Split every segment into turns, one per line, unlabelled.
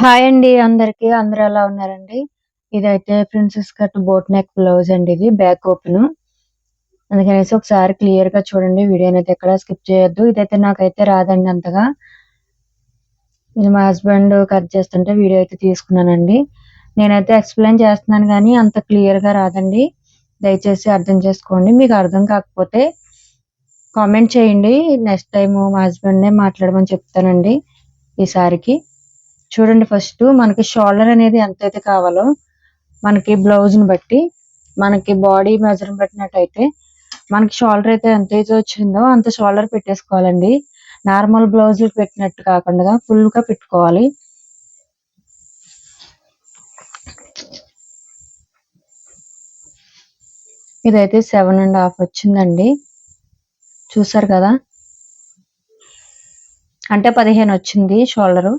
Hi అండి అందరికి. అందరూ ఎలా ఉన్నారండి? ఇదైతే princess cut boat neck blouse అండి ఇది బ్యాక్ ఓపెన్. అందుకనేసి ఒకసారి క్లియర్గా చూడండి వీడియోని అయితే ఎక్కడ స్కిప్ చేయొద్దు. ఇదైతే నాకైతే రాదండి అంతగా. ఇది మా హస్బెండ్ కట్ చేస్తుంటే వీడియో అయితే తీసుకున్నానండి. నేనైతే ఎక్స్ప్లెయిన్ చేస్తున్నాను కానీ అంత క్లియర్గా రాదండి. దయచేసి అర్థం చేసుకోండి. మీకు అర్థం కాకపోతే కామెంట్ చేయండి. నెక్స్ట్ టైం మా హస్బెండ్నే మాట్లాడమని చెప్తానండి ఈసారికి చూడండి ఫస్ట్ మనకి షోల్డర్ అనేది ఎంతైతే కావాలో మనకి బ్లౌజ్ని బట్టి మనకి బాడీ మెజర్ పెట్టినట్టయితే మనకి షోల్డర్ అయితే ఎంత వచ్చిందో అంత షోల్డర్ పెట్టేసుకోవాలండి. నార్మల్ బ్లౌజ్ పెట్టినట్టు కాకుండా ఫుల్గా పెట్టుకోవాలి. ఇదైతే సెవెన్ అండ్ హాఫ్ వచ్చిందండి. చూసారు కదా? అంటే పదిహేను వచ్చింది షోల్డర్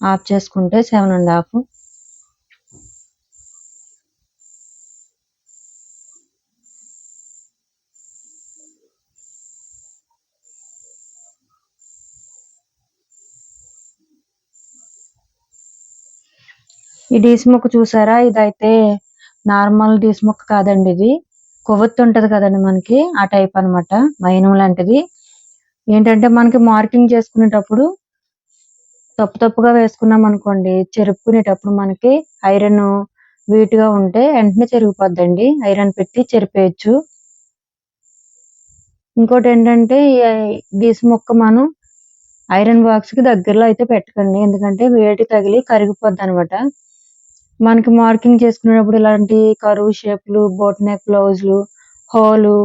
ఆఫ్ చేసుకుంటే సెవెన్ అండ్ హాఫ్. ఈ డీస్ ముక్క చూసారా? ఇదైతే నార్మల్ డీస్ ముక్క కాదండి ఇది. కొవ్వొత్తు ఉంటది కదండి మనకి ఆ టైప్ అనమాట మైనం లాంటిది. ఏంటంటే మనకి మార్కింగ్ చేసుకునేటప్పుడు తప్పు తప్పుగా వేసుకున్నాం అనుకోండి చెరుపుకునేటప్పుడు మనకి ఐరన్ వీట్గా ఉంటే వెంటనే చెరిగిపోద్దండి. ఐరన్ పెట్టి చెరిపేయచ్చు. ఇంకోటి ఏంటంటే డీస్ ముక్క మనం ఐరన్ బాక్స్కి దగ్గరలో అయితే పెట్టకండి. ఎందుకంటే వేడి తగిలి కరిగిపోద్ది అనమాట మనకి మార్కింగ్ చేసుకునేటప్పుడు ఇలాంటి కరువు షేప్లు బోట్ నెక్ బ్లౌజులు హోలు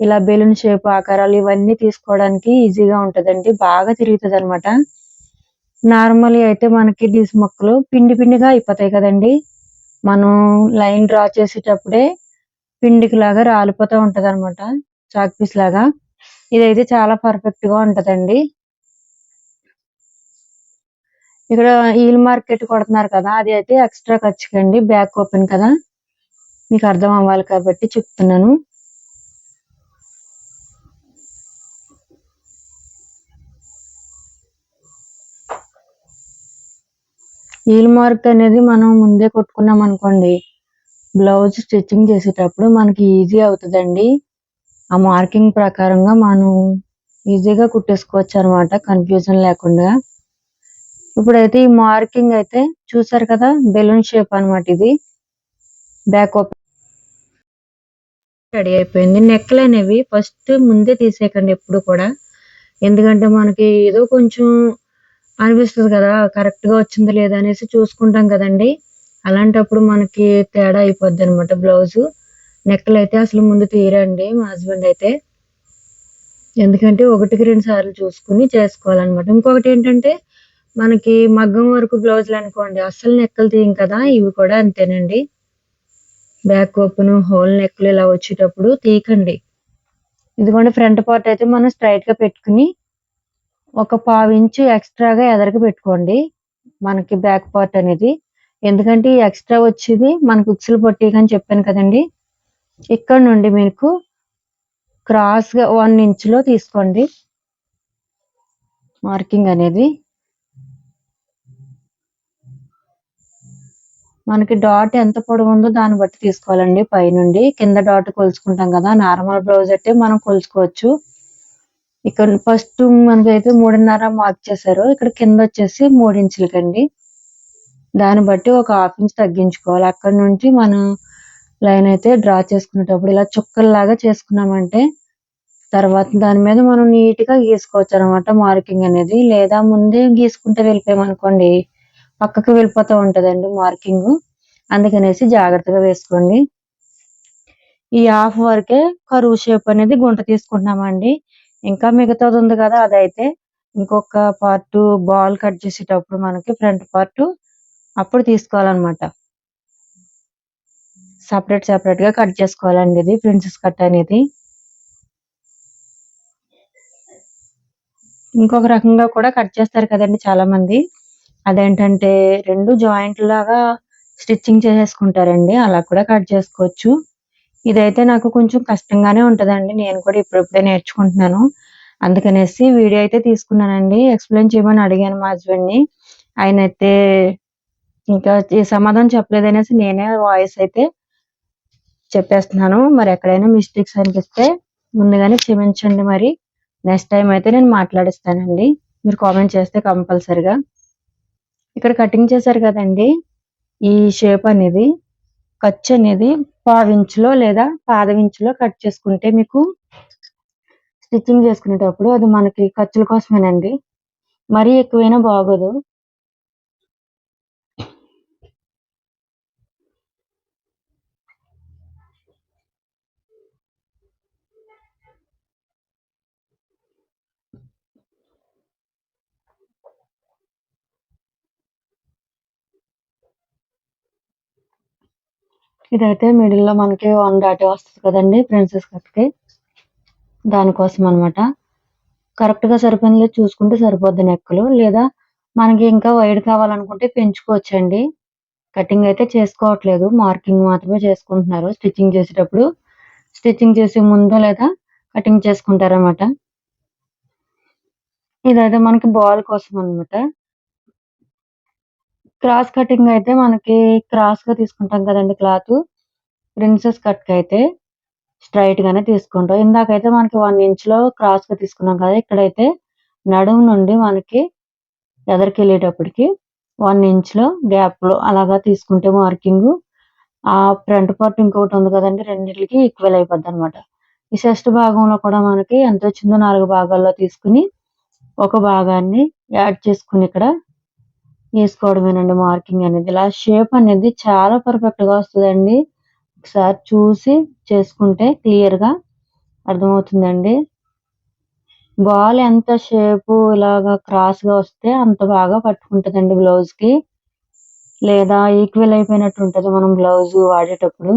ఇలా బెలూన్ షేప్ ఆకారాలు ఇవన్నీ తీసుకోవడానికి ఈజీగా ఉంటదండి. బాగా తిరుగుతుంది అనమాట నార్మల్ అయితే మనకి డీస్ మొక్కలు పిండి పిండిగా అయిపోతాయి కదండి. మనం లైన్ డ్రా చేసేటప్పుడే పిండికి లాగా రాలిపోతూ ఉంటది అనమాట చాక్ పీస్ లాగా. ఇదైతే చాలా పర్ఫెక్ట్గా ఉంటదండి. ఇక్కడ ఈల్ మార్కెట్ కొడుతున్నారు కదా అది అయితే ఎక్స్ట్రా ఖర్చుకండి. బ్యాక్ ఓపెన్ కదా. మీకు అర్థం అవ్వాలి కాబట్టి చెప్తున్నాను. ఈల్ మార్క్ అనేది మనం ముందే కొట్టుకున్నాం అనుకోండి బ్లౌజ్ స్టిచ్చింగ్ చేసేటప్పుడు మనకి ఈజీ అవుతుందండి. ఆ మార్కింగ్ ప్రకారంగా మనం ఈజీగా కుట్టేసుకోవచ్చు అనమాట కన్ఫ్యూజన్ లేకుండా. ఇప్పుడైతే ఈ మార్కింగ్ అయితే చూసారు కదా బెలూన్ షేప్ అనమాట ఇది. బ్యాక్ ఓపెన్ రెడీ అయిపోయింది. నెక్లు అనేవి ఫస్ట్ ముందే తీసేయకండి ఎప్పుడు కూడా. ఎందుకంటే మనకి ఏదో కొంచెం అనిపిస్తుంది కదా కరెక్ట్గా వచ్చిందా లేదా అనేసి చూసుకుంటాం కదండి. అలాంటప్పుడు మనకి తేడా అయిపోద్ది అనమాట బ్లౌజు నెక్లు అయితే అసలు ముందు తీరండి మా హస్బెండ్ అయితే. ఎందుకంటే ఒకటికి రెండు సార్లు చూసుకుని చేసుకోవాలన్నమాట. ఇంకొకటి ఏంటంటే మనకి మగ్గం వరకు బ్లౌజులు అనుకోండి అస్సలు నెక్కలు తీయం కదా ఇవి కూడా అంతేనండి. బ్యాక్ ఓపెన్ హోల్ నెక్లు ఇలా వచ్చేటప్పుడు తీయకండి. ఇదిగోండి ఫ్రంట్ పార్ట్ అయితే మనం స్ట్రైట్గా పెట్టుకుని ఒక పావు ఇంచు ఎక్స్ట్రాగా ఎదరికి పెట్టుకోండి. మనకి బ్యాక్ పార్ట్ అనేది. ఎందుకంటే ఈ ఎక్స్ట్రా వచ్చేది మనకు ఉచ్చులు పొట్టి అని చెప్పాను కదండి. ఇక్కడ నుండి మీకు క్రాస్గా వన్ ఇంచులో తీసుకోండి. మార్కింగ్ అనేది. మనకి డాట్ ఎంత పొడవు ఉందో దాన్ని బట్టి తీసుకోవాలండి పైనుండి. కింద డాట్ కొలుచుకుంటాం కదా. నార్మల్ బ్లౌజ్ అయితే మనం కొలుచుకోవచ్చు. ఇక్కడ ఫస్ట్ మనకైతే మూడున్నర మార్క్ చేశారు. ఇక్కడ కింద వచ్చేసి మూడించులకండి దాన్ని బట్టి ఒక హాఫ్ ఇంచ్ తగ్గించుకోవాలి. అక్కడ నుంచి మనం లైన్ అయితే డ్రా చేసుకునేటప్పుడు ఇలా చుక్కల్లాగా చేసుకున్నామంటే తర్వాత దాని మీద మనం నీట్గా గీసుకోవచ్చు అనమాట మార్కింగ్ అనేది. లేదా ముందే గీసుకుంటే వెళ్ళిపోయామనుకోండి పక్కకు వెళ్ళిపోతూ ఉంటుందండి మార్కింగ్ అందుకనేసి జాగ్రత్తగా వేసుకోండి. ఈ హాఫ్ వరకే కరువు షేప్ అనేది గుంట తీసుకుంటున్నామండి. ఇంకా మిగతాది ఉంది కదా అదైతే ఇంకొక పార్ట్ బాల్ కట్ చేసేటప్పుడు మనకి ఫ్రంట్ పార్ట్ అప్పుడు తీసుకోవాలన్నమాట. సపరేట్ సపరేట్గా కట్ చేసుకోవాలండి ఇది ప్రిన్సెస్ కట్ అనేది. ఇంకొక రకంగా కూడా కట్ చేస్తారు కదండి చాలా మంది అదేంటంటే రెండు జాయింట్ లాగా స్టిచ్చింగ్ చేసేసుకుంటారండి అలా కూడా కట్ చేసుకోవచ్చు. ఇదైతే నాకు కొంచెం కష్టంగానే ఉంటుందండి. నేను కూడా ఇప్పుడిప్పుడే నేర్చుకుంటున్నాను. అందుకనేసి వీడియో అయితే తీసుకున్నానండి. ఎక్స్ప్లెయిన్ చేయమని అడిగాను మా హస్బెండ్ని. ఆయన అయితే ఇంకా సమాధానం చెప్పలేదు అనేసి నేనే వాయిస్ అయితే చెప్పేస్తున్నాను. మరి ఎక్కడైనా మిస్టేక్స్ అనిపిస్తే ముందుగానే క్షమించండి మరి. నెక్స్ట్ టైం అయితే నేను మాట్లాడిస్తానండి. మీరు కామెంట్ చేస్తే కంపల్సరిగా. ఇక్కడ కటింగ్ చేశారు కదండి. ఈ షేప్ అనేది. ఖర్చు అనేది పావించులో లేదా పాదవించులో కట్ చేసుకుంటే మీకు స్టిచ్చింగ్ చేసుకునేటప్పుడు అది మనకి ఖర్చుల కోసమేనండి. మరీ ఎక్కువైనా బాగోదు. ఇదైతే మిడిల్లో మనకి వన్ డాట్ వస్తుంది కదండి ప్రిన్సెస్ కట్కి. దానికోసం అనమాట కరెక్ట్గా సరిపోయింది చూసుకుంటే సరిపోద్ది నెక్కలు. లేదా మనకి ఇంకా వైడ్ కావాలనుకుంటే పెంచుకోవచ్చండి. కటింగ్ అయితే చేసుకోవట్లేదు. మార్కింగ్ మాత్రమే చేసుకుంటున్నారు స్టిచ్చింగ్ చేసేటప్పుడు. స్టిచ్చింగ్ చేసే ముందు లేదా కటింగ్ చేసుకుంటారన్నమాట ఇదైతే మనకి బాల్ కోసం అన్నమాట క్రాస్ కటింగ్ అయితే మనకి క్రాస్గా తీసుకుంటాం కదండి క్లాత్. ప్రిన్సెస్ కట్కి అయితే స్ట్రైట్ గానే తీసుకుంటాం. ఇందాకైతే మనకి వన్ ఇంచ్లో క్రాస్గా తీసుకున్నాం కదా ఇక్కడైతే నడుము నుండి మనకి ఎదరికి వెళ్ళేటప్పటికి వన్ ఇంచ్లో గ్యాప్లో అలాగా తీసుకుంటే మార్కింగ్. ఆ ఫ్రంట్ పార్ట్ ఇంకొకటి ఉంది కదండి రెండింటికి ఈక్వల్ అయిపోద్ది అనమాట ఈ చెస్ట్ భాగంలో కూడా మనకి ఎంత వచ్చిందో నాలుగు భాగాల్లో తీసుకుని ఒక భాగాన్ని యాడ్ చేసుకుని ఇక్కడ వేసుకోవడమేనండి మార్కింగ్ అనేది. ఇలా షేప్ అనేది చాలా పర్ఫెక్ట్గా వస్తుందండి. ఒకసారి చూసి చేసుకుంటే క్లియర్గా అర్థమవుతుందండి. బాల్ ఎంత షేప్ ఇలాగా క్రాస్గా వస్తే అంత బాగా పట్టుకుంటుందండి బ్లౌజ్కి లేదా ఈక్వల్ అయిపోయినట్టు ఉంటుంది మనం బ్లౌజ్ వాడేటప్పుడు.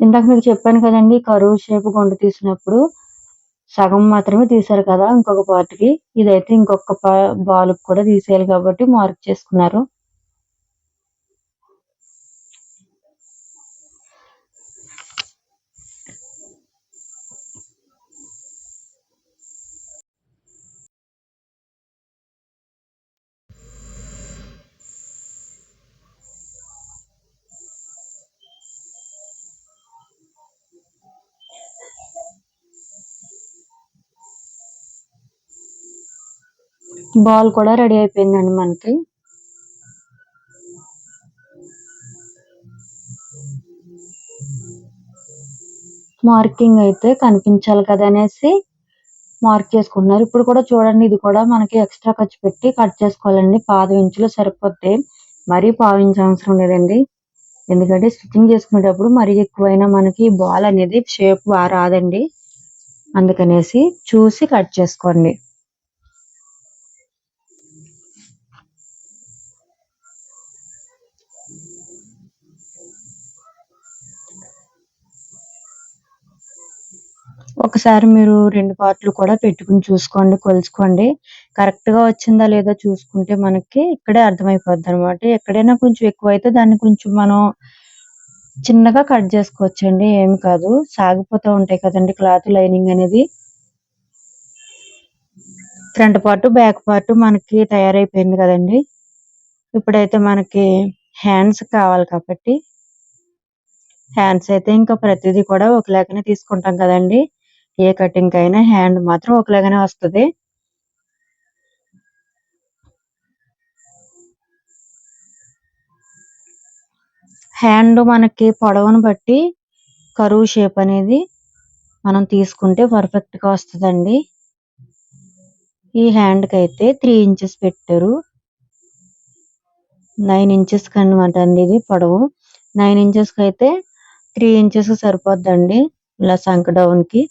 ఇందాక మీకు చెప్పాను కదండి కరువు షేప్ కొండ తీసినప్పుడు సగం మాత్రమే తీశారు కదా ఇంకొక పార్ట్కి ఇదైతే ఇంకొక బాల్ కూడా తీసేయాలి కాబట్టి మార్క్ చేసుకున్నారు. బాల్ కూడా రెడీ అయిపోయిందండి మనకి. మార్కింగ్ అయితే కనిపించాలి కదా అనేసి మార్క్ చేసుకుంటున్నారు ఇప్పుడు కూడా చూడండి ఇది కూడా మనకి ఎక్స్ట్రా ఖర్చు పెట్టి కట్ చేసుకోవాలండి. పాదం ఇంచులు సరిపోతే మరీ పావించ అవసరం లేదండి. ఎందుకంటే స్టిచ్చింగ్ చేసుకునేటప్పుడు మరీ ఎక్కువైనా మనకి బాల్ అనేది షేప్ బాగా రాదండి. అందుకనేసి చూసి కట్ చేసుకోండి. ఒకసారి మీరు రెండు పార్ట్లు కూడా పెట్టుకుని చూసుకోండి కొలుచుకోండి. కరెక్ట్గా వచ్చిందా లేదా చూసుకుంటే మనకి ఇక్కడే అర్థమైపోద్ది అనమాట ఎక్కడైనా కొంచెం ఎక్కువ అయితే దాన్ని కొంచెం మనం చిన్నగా కట్ చేసుకోవచ్చండి ఏమి కాదు. సాగిపోతూ ఉంటాయి కదండి క్లాత్ లైనింగ్ అనేది. ఫ్రంట్ పార్ట్ బ్యాక్ పార్ట్ మనకి తయారైపోయింది కదండి. ఇప్పుడైతే మనకి హ్యాండ్స్ కావాలి కాబట్టి. హ్యాండ్స్ అయితే ఇంకా ప్రతిదీ కూడా ఒకలాగానే తీసుకుంటాం కదండి. ఏ కటింగ్ అయినా హ్యాండ్ మాత్రం ఒకలాగానే వస్తుంది. హ్యాండ్ మనకి పొడవును బట్టి కరువు షేప్ అనేది మనం తీసుకుంటే పర్ఫెక్ట్గా వస్తుందండి. ఈ హ్యాండ్కి అయితే త్రీ ఇంచెస్ పెట్టారు. నైన్ ఇంచెస్ అనమాట అండి ఇది పొడవు. నైన్ ఇంచెస్కి అయితే త్రీ ఇంచెస్ సరిపోద్దండి. ఇలా సంక డౌన్కి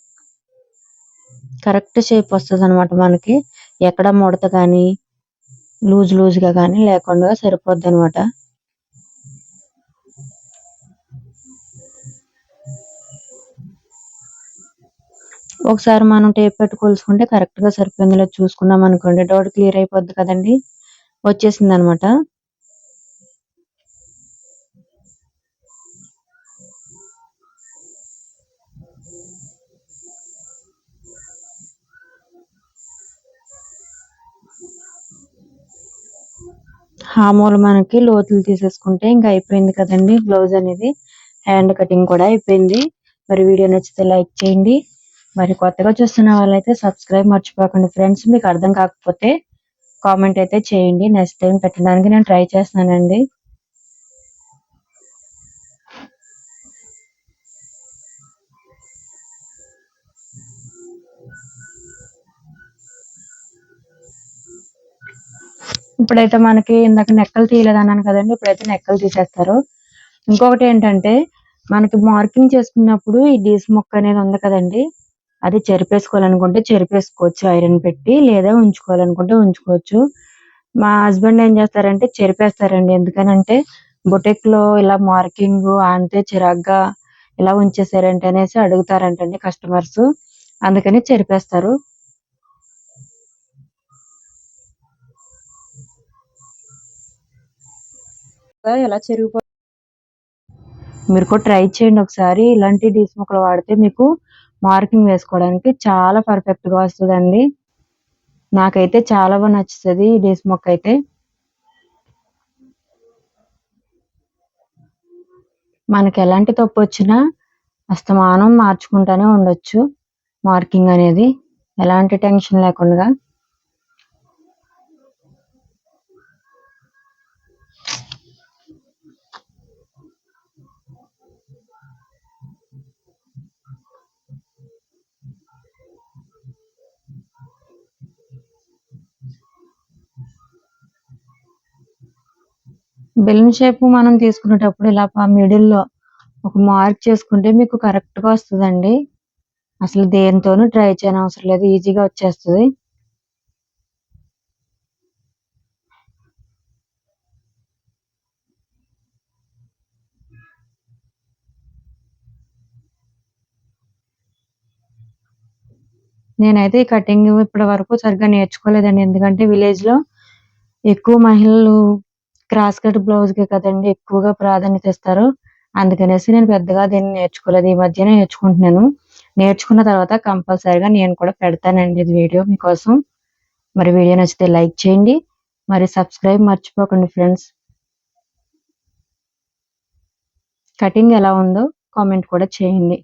కరెక్ట్ షేప్ వస్తుంది అనమాట మనకి. ఎక్కడ ముడత కానీ లూజ్ లూజ్గా కానీ లేకుండా సరిపోద్ది అనమాట ఒకసారి మనం టేప్ పెట్టి కొలుసుకుంటే కరెక్ట్గా సరిపోయింది లేదు చూసుకున్నాం అనుకోండి డౌట్ క్లియర్ అయిపోద్ది కదండి. వచ్చేసింది అనమాట ఆ మనకి లోతులు తీసేసుకుంటే ఇంకా అయిపోయింది కదండి బ్లౌజ్ అనేది. హ్యాండ్ కటింగ్ కూడా అయిపోయింది. మరి వీడియో నచ్చితే లైక్ చేయండి. మరి కొత్తగా చూస్తున్న వాళ్ళైతే సబ్స్క్రైబ్ మర్చిపోకండి ఫ్రెండ్స్. మీకు అర్థం కాకపోతే కామెంట్ అయితే చేయండి. నెక్స్ట్ టైం పెట్టడానికి నేను ట్రై చేస్తానండి ఇప్పుడైతే మనకి ఇందాక నెక్కలు తీయలేదు అన్నాను కదండి ఇప్పుడైతే నెక్కలు తీసేస్తారు. ఇంకొకటి ఏంటంటే మనకి మార్కింగ్ చేసుకున్నప్పుడు ఈ డీస్ మొక్క అనేది ఉంది కదండి అది చెరిపేసుకోవాలనుకుంటే చెరిపేసుకోవచ్చు ఐరన్ పెట్టి లేదా ఉంచుకోవాలనుకుంటే ఉంచుకోవచ్చు. మా హస్బెండ్ ఏం చేస్తారంటే చెరిపేస్తారండి. ఎందుకనంటే బొటెక్లో ఇలా మార్కింగ్ అంతే చిరాగ్గా ఇలా ఉంచేసారంటే అనేసి అడుగుతారంటండి కస్టమర్స్. అందుకని చెరిపేస్తారు. ఎలా చెరిగిపో మీరు కూడా ట్రై చేయండి ఒకసారి. ఇలాంటి డీస్ ముక్కలు వాడితే మీకు మార్కింగ్ వేసుకోవడానికి చాలా పర్ఫెక్ట్గా వస్తుందండి. నాకైతే చాలా బాగా నచ్చుతుంది ఈ డీస్ మొక్క అయితే. మనకి ఎలాంటి తప్పు వచ్చినా అస్తమానం మార్చుకుంటూనే ఉండొచ్చు మార్కింగ్ అనేది. ఎలాంటి టెన్షన్ లేకుండా. బెలూన్ షేప్ మనం తీసుకునేటప్పుడు ఇలా మిడిల్లో ఒక మార్క్ చేసుకుంటే మీకు కరెక్ట్గా వస్తుందండి. అసలు దేనితోనూ ట్రై చేయని అవసరం లేదు. ఈజీగా వచ్చేస్తుంది. నేనైతే ఈ కటింగ్ ఇప్పటి వరకు సరిగ్గా నేర్చుకోలేదండి. ఎందుకంటే విలేజ్లో ఎక్కువ మహిళలు క్రాస్ కట్ బ్లౌజ్కి కదండి ఎక్కువగా ప్రాధాన్యత ఇస్తారు. అందుకనేసి నేను పెద్దగా దీన్ని నేర్చుకోలేదు. ఈ మధ్యనే నేర్చుకుంటున్నాను. నేర్చుకున్న తర్వాత కంపల్సరిగా నేను కూడా పెడతానండి ఇది వీడియో మీకోసం. మరి వీడియో నచ్చితే లైక్ చేయండి. మరి సబ్స్క్రైబ్ మర్చిపోకండి ఫ్రెండ్స్. కటింగ్ ఎలా ఉందో కామెంట్ కూడా చేయండి.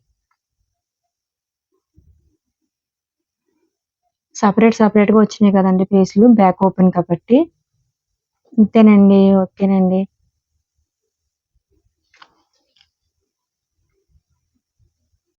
సపరేట్ సపరేట్గా వచ్చినాయి కదండి పీసులు బ్యాక్ ఓపెన్ కాబట్టి. ఇంతేనండి ఓకేనండి.